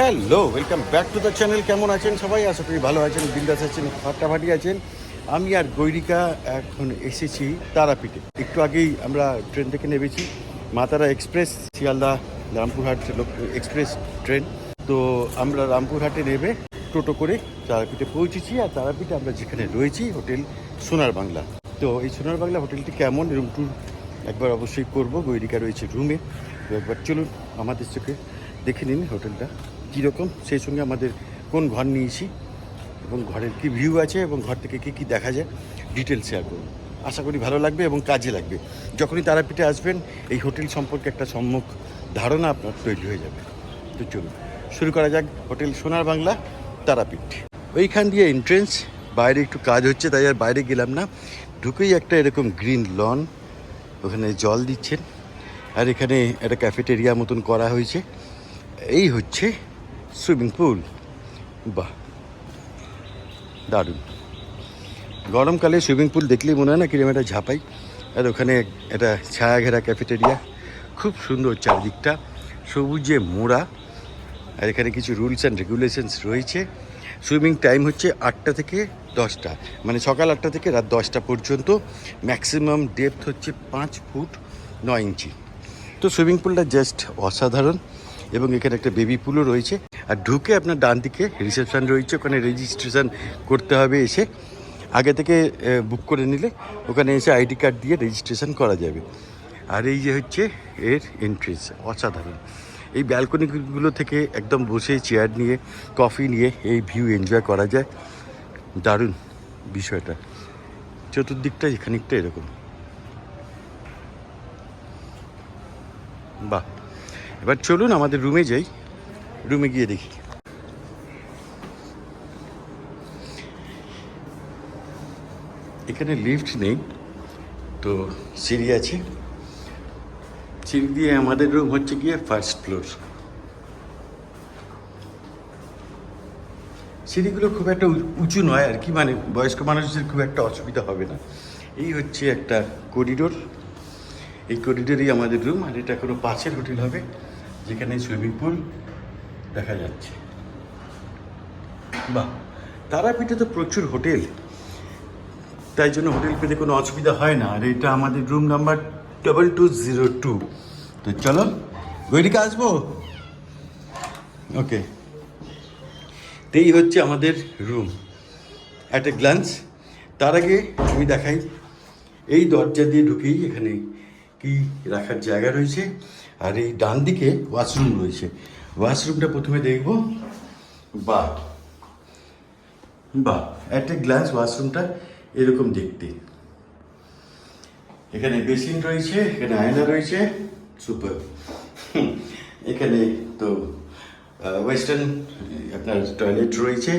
Hello welcome back to the channel কেমন আছেন সবাই? আশা করি ভালো আছেন, বিন্দাস আছেন, ফাটাফাটি আছেন। আমি আর গৈরিকা এখন এসেছি তারাপীঠে। একটু আগেই আমরা ট্রেন থেকে নেমেছি। Matara express Sealdah, Rampurhat express train তো আমরা রামপুরহাটে নেবে টোটো করে তারাপীঠে পৌঁছেছি আর তারাপীঠে আমরা যেখানে রয়েছি, হোটেল সোনার বাংলা। তো এই সোনার বাংলা হোটেলটি কেমন? রুম টুর একবার অবশ্যই করব। গৈরিকা রয়েছে রুমে তো একবার চলুন, আমাদের চোখে দেখে নিন হোটেলটা। কীরকম, সেই সঙ্গে আমাদের কোন ঘর নিয়েছি এবং ঘরের কি ভিউ আছে এবং ঘর থেকে কী কী দেখা যায় ডিটেলস শেয়ার করুন আশা করি ভালো লাগবে এবং কাজে লাগবে। যখনই তারাপীঠে আসবেন, এই হোটেল সম্পর্কে একটা সম্মুখ ধারণা আপনার তৈরি হয়ে যাবে। তো চলুন, শুরু করা যাক হোটেল সোনার বাংলা, তারাপীঠ। ওইখান দিয়ে এন্ট্রেন্স বাইরে একটু কাজ হচ্ছে, তাই আর বাইরে গেলাম না। ঢুকেই একটা এরকম গ্রিন লন ওখানে জল দিচ্ছেন। আর এখানে একটা ক্যাফেটেরিয়া মতন করা হয়েছে। এই হচ্ছে সুইমিং পুল বাহ দারুণ। গরমকালে সুইমিং পুল দেখলেই মনে হয় না কীরকম একটা ঝাঁপাই। আর ওখানে একটা ছায়া ঘেরা ক্যাফেটেরিয়া খুব সুন্দর চারদিকটা। সবুজে মোড়া। আর এখানে কিছু রুলস অ্যান্ড রেগুলেশনস রয়েছে। সুইমিং টাইম হচ্ছে আটটা থেকে দশটা। মানে সকাল আটটা থেকে রাত দশটা পর্যন্ত। ম্যাক্সিমাম ডেপথ হচ্ছে পাঁচ ফুট নয় ইঞ্চি। তো সুইমিং পুলটা জাস্ট অসাধারণ। এবং এখানে একটা বেবি পুলও রয়েছে। আর ঢুকে আপনার ডান দিকে রিসেপশন রয়েছে, ওখানে রেজিস্ট্রেশন করতে হবে এসে। আগে থেকে বুক করে নিলে ওখানে এসে আইডি কার্ড দিয়ে রেজিস্ট্রেশন করা যাবে। আর এই যে হচ্ছে এর এন্ট্রেন্স অসাধারণ। এই ব্যালকনিগুলো থেকে একদম বসে চেয়ার নিয়ে কফি নিয়ে এই ভিউ এনজয় করা যায়। দারুণ বিষয়টা। চতুর্দিকটা এখানিকটা এরকম। বাহ। এবার চলুন আমাদের রুমে যাই। রুমে গিয়ে দেখি। এখানে লিফট নেই, তো সিঁড়ি আছে। সিঁড়ি দিয়ে আমাদের রুম হচ্ছে গিয়ে ফার্স্ট ফ্লোর সিঁড়িগুলো খুব একটা উঁচু নয় আর কি মানে বয়স্ক মানুষদের খুব একটা অসুবিধা হবে না। এই হচ্ছে একটা করিডোর এই করিডোরই আমাদের রুম আর এটা কোনো পাশের হোটেল হবে। যেখানে সুইমিং পুল দেখা যাচ্ছে। বাহ, তারাপীঠে তো প্রচুর হোটেল। তাই জন্য হোটেল পেতে কোনো অসুবিধা হয় না। আর এটা আমাদের room number double two zero two তো চলো, গৈরিকা আসব? ওকে তো এই হচ্ছে আমাদের রুম। অ্যাট এ গ্লান্স তার আগে আমি দেখাই। এই দরজা দিয়ে ঢুকেই এখানে কি রাখার জায়গা রয়েছে। আর এই ডান দিকে ওয়াশরুম রয়েছে। ওয়াশরুমটা প্রথমে দেখব। বাহ বাহ অ্যাট এ গ্লান্স ওয়াশরুমটা এরকম দেখতে। এখানে বেসিন রয়েছে, এখানে আয়না রয়েছে। সুপার। এখানে তো ওয়েস্টার্ন, আপনার টয়লেট রয়েছে।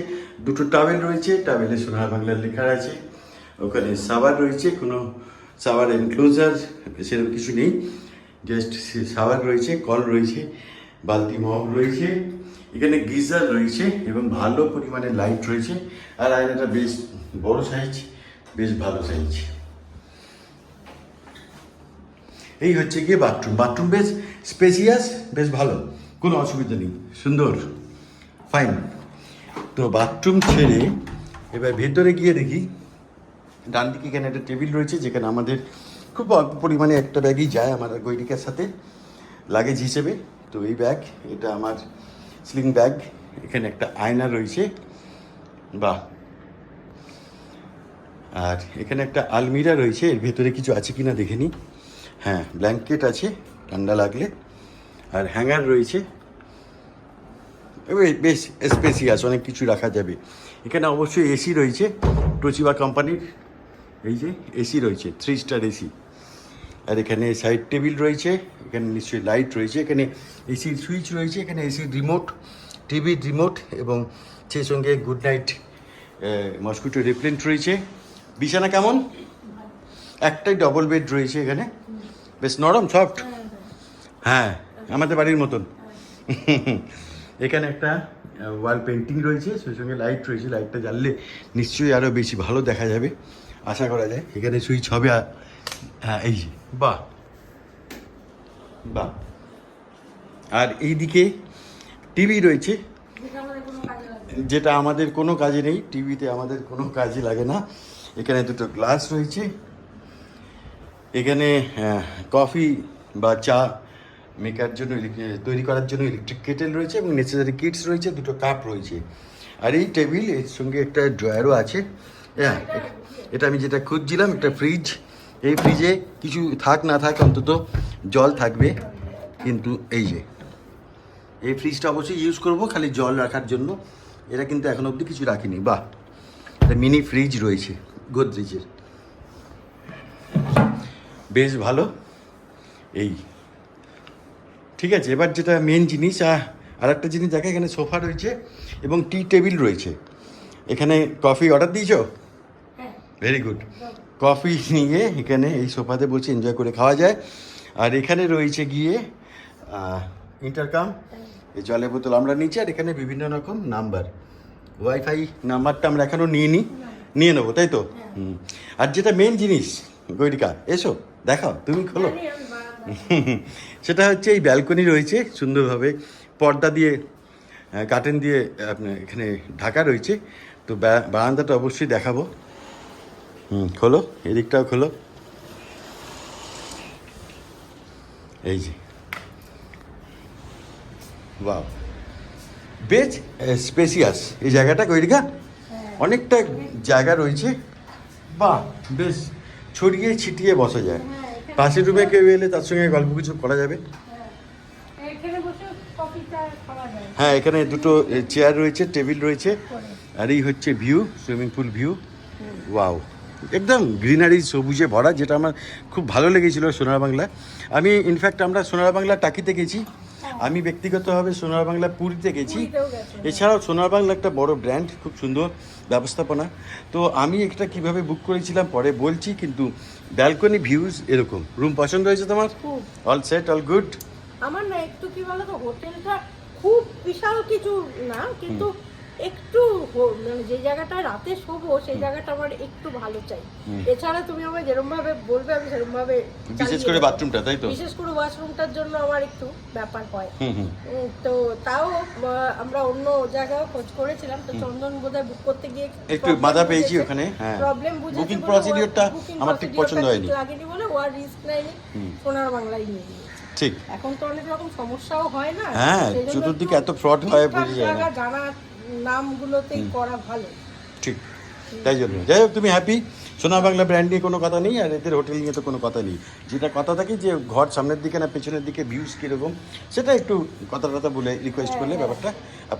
দুটো টাওয়েল রয়েছে, টাওয়েলে সোনার বাংলার লেখা আছে। ওখানে সাবার রয়েছে, কোনো সাবার এনক্লোজার, সেরকম কিছু নেই। জাস্ট সাবার রয়েছে, কল রয়েছে, বালতি মগ রয়েছে, এখানে গিজার রয়েছে এবং ভালো পরিমাণে লাইট রয়েছে আর আয়নাটা বেশ বড় সাইজ বেশ ভালো সাইজ এই হচ্ছে গিয়ে বাথরুম বাথরুম বেশ স্পেসিয়াস বেশ ভালো, কোনো অসুবিধা নেই, সুন্দর ফাইন তো বাথরুম ছেড়ে এবার ভেতরে গিয়ে দেখি ডান দিকে এখানে একটা টেবিল রয়েছে যেখানে আমাদের খুব অল্প পরিমাণে একটা ব্যাগই যায় আমার গৈরিকার সাথে লাগেজ হিসেবে। তো এই ব্যাগ, এটা আমার স্লিং ব্যাগ এখানে একটা আয়না রয়েছে। বা আর এখানে একটা আলমিরা রয়েছে, এর ভেতরে কিছু আছে কিনা দেখে নিই। হ্যাঁ ব্ল্যাঙ্কেট আছে, ঠান্ডা লাগলে। আর হ্যাঙ্গার রয়েছে। বেশ স্পেসিয়াস অনেক কিছু রাখা যাবে। এখানে অবশ্যই এসি রয়েছে টোচিবা কোম্পানির এই যে এসি রয়েছে থ্রি স্টার এসি আর এখানে সাইড টেবিল রয়েছে, এখানে নিশ্চয়ই লাইট রয়েছে, এখানে এসির সুইচ রয়েছে, এখানে এসির রিমোট টিভির রিমোট এবং সেই সঙ্গে গুড নাইট মসকুটো রিপ্লেন্ট রয়েছে। বিছানা কেমন? একটাই ডবল বেড রয়েছে এখানে। বেশ নরম সফট হ্যাঁ আমাদের বাড়ির মতন। এখানে একটা ওয়াল পেন্টিং রয়েছে, সেই সঙ্গে লাইট রয়েছে লাইটটা জ্বাললে নিশ্চয়ই আরও বেশি ভালো দেখা যাবে। আশা করা যায় এখানে সুইচ হবে হ্যাঁ এই যে বাহ বাহ আর এইদিকে টিভি রয়েছে। যেটা আমাদের কোনো কাজে নেই, টিভিতে আমাদের কোনো কাজে লাগে না। এখানে দুটো গ্লাস রয়েছে। এখানে কফি বা চা মেকার জন্য তৈরি করার জন্য ইলেকট্রিক কেটেল রয়েছে এবং নেসেসারি কিটস রয়েছে, দুটো কাপ রয়েছে। আর এই টেবিলের সঙ্গে একটা ড্রয়ারও আছে। হ্যাঁ এটা আমি যেটা খুঁজছিলাম, একটা ফ্রিজ এই ফ্রিজে কিছু থাক না থাক অন্তত জল থাকবে। কিন্তু এই যে এই ফ্রিজটা অবশ্যই ইউজ করব খালি জল রাখার জন্য। এটা কিন্তু এখন অবধি কিছু রাখিনি। বাহ! একটা মিনি ফ্রিজ রয়েছে গোদরেজের। বেশ ভালো। এই ঠিক আছে এবার যেটা মেন জিনিস আর একটা জিনিস দেখে এখানে সোফা রয়েছে এবং টি টেবিল রয়েছে। এখানে কফি অর্ডার দিয়েছ? ভেরি গুড কফি নিয়ে এখানে এই সোফাতে বসে এনজয় করে খাওয়া যায়। আর এখানে রয়েছে গিয়ে ইন্টারকাম এই জলের বোতল আমরা নিচ্ছি আর এখানে বিভিন্ন রকম নাম্বার ওয়াইফাই নাম্বারটা আমরা এখনও নিয়ে নিই নিয়ে নেব তাই তো? হুম। আর যেটা মেন জিনিস গৈরিকা এসো দেখাও তুমি খোলো। সেটা হচ্ছে এই ব্যালকনি রয়েছে সুন্দরভাবে পর্দা দিয়ে কাটেন দিয়ে আপনার এখানে ঢাকা রয়েছে। তো বারান্দাটা অবশ্যই দেখাবো। হুম খোলো এদিকটাও খোলো। এই যে। বাহ। বেশ স্পেসিয়াস এই জায়গাটা কৈরিকা অনেকটা জায়গা রয়েছে। বাহ বেশ। ছড়িয়ে ছিটিয়ে বসা যায়। হ্যাঁ, পাশের রুমে কেউ এলে তার সঙ্গে গল্প কিছু করা যাবে? হ্যাঁ। এখানে হ্যাঁ এখানে দুটো চেয়ার রয়েছে টেবিল রয়েছে। আর এই হচ্ছে view swimming pool view wow একদম গ্রিনারি সবুজে ভরা যেটা আমার খুব ভালো লেগেছিল সোনার বাংলা। আমি ইনফ্যাক্ট আমরা সোনার বাংলা টাকিতে গেছি। আমি ব্যক্তিগতভাবে সোনার বাংলা পুরীতে গেছি। এছাড়াও সোনার বাংলা একটা বড় ব্র্যান্ড খুব সুন্দর ব্যবস্থাপনা। তো আমি এটা কীভাবে বুক করেছিলাম পরে বলছি কিন্তু ব্যালকনি ভিউজ এরকম। রুম পছন্দ হয়েছে তোমার? অল সেট অল গুড আমার না একটু কি বলতো হোটেলটা খুব বিশাল কিছু না কিন্তু একটু মানে যে জায়গাটা রাতে শোবো সেই জায়গাটা আমার একটু ভালো চাই। এছাড়া তুমি আমায় যেরকম ভাবে বলবে আমি সেরকম ভাবে বিশেষ করে বাথরুমটা তাই তো? বিশেষ করে ওয়াশরুমটার জন্য আমার একটু ব্যাপার হয়। তো তাও আমরা অন্য জায়গায় খোঁজ করেছিলাম তো চন্দন বোধহয় বুক করতে গিয়ে একটু বাধা পেয়েছি ওখানে, হ্যাঁ। প্রবলেম বুঝেছে Booking বলে procedure টা ও- booking আমার ঠিক পছন্দ হয়নি। লাগেনি বলে ও আর রিস্ক নেয়নি সোনার বাংলায় নিয়ে ঠিক। এখন তো অনেক রকম সমস্যাও হয় না হ্যাঁ, চতুর্দিকে এত ফ্রড হয় বোঝা যায় না। জানা নামগুলোতেই করা ভালো। ঠিক। তাই জন্য। যাই হোক তুমি হ্যাপি সোনা বাংলা ব্র্যান্ড নিয়ে কোনো কথা নেই আর এদের হোটেল নিয়ে তো কোনো কথা নেই। যেটা কথা থাকে যে ঘর সামনের দিকে না পেছনের দিকে ভিউজ কীরকম সেটা একটু কথা টথা বলে রিকোয়েস্ট করলে ব্যাপারটা।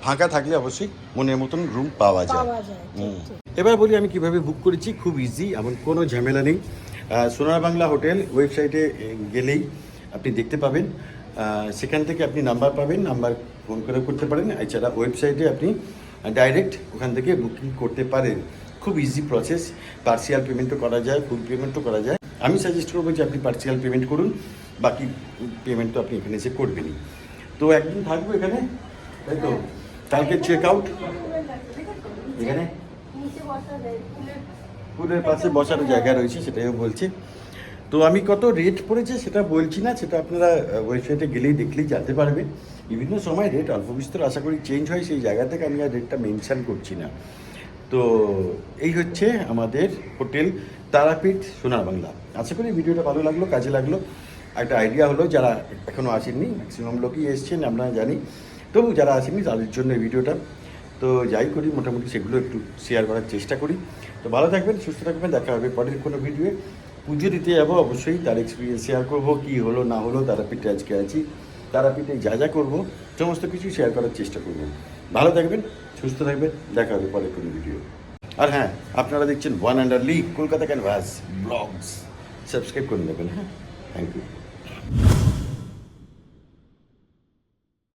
ফাঁকা থাকলে অবশ্যই মনের মতন রুম পাওয়া যায়। এবার বলি আমি কীভাবে বুক করেছি খুব ইজি এমন কোনো ঝামেলা নেই। সোনার বাংলা হোটেল ওয়েবসাইটে গেলেই আপনি দেখতে পাবেন। সেখান থেকে আপনি নাম্বার পাবেন নাম্বার ফোন করে করতে পারেন। এছাড়া ওয়েবসাইটে আপনি ডাইরেক্ট ওখান থেকে বুকিং করতে পারেন। খুব ইজি প্রসেস পার্সিয়াল পেমেন্টও করা যায় ফুল পেমেন্টও করা যায়। আমি সাজেস্ট করব যে আপনি পার্সিয়াল পেমেন্ট করুন। বাকি পেমেন্ট তো আপনি এখানে এসে করবেনই। তো একদিন থাকব এখানে? তাই তো? কালকে চেক আউট এখানে? ফুলের পাশে বসার জায়গা রয়েছে, সেটাইও বলছি। তো আমি কত রেট পড়েছে সেটা বলছি না। সেটা আপনারা ওয়েবসাইটে গেলেই দেখলেই জানতে পারবেন। বিভিন্ন সময় রেট অল্প বিস্তর আশা করি চেঞ্জ হয়, সেই জায়গা থেকে আমি আর রেটটা মেনশান করছি না। তো এই হচ্ছে আমাদের হোটেল তারাপীঠ, সোনার বাংলা। আশা করি ভিডিওটা ভালো লাগল, কাজে লাগল। একটা আইডিয়া হলো, যারা এখনও আসেননি ম্যাক্সিমাম লোকই এসছেন, আমরা জানি। তবু যারা আসেননি, তাদের জন্য এই ভিডিওটা। তো যাই করি, মোটামুটি সেগুলো একটু শেয়ার করার চেষ্টা করি। তো ভালো থাকবেন, সুস্থ থাকবেন, দেখা হবে পরের কোনো ভিডিওয়ে পুজো দিতে যাব, অবশ্যই তার এক্সপিরিয়েন্স শেয়ার করব, কী হলো, না হলো, তারাপীঠে আজকে আছি। তারাপীঠে যা যা করব, সমস্ত কিছু শেয়ার করার চেষ্টা করবেন ভালো থাকবেন, সুস্থ থাকবেন, দেখা হবে পরে কোনো ভিডিও আর হ্যাঁ আপনারা দেখছেন one under league Kolkata canvas blogs subscribe করে নেবেন হ্যাঁ? Thank you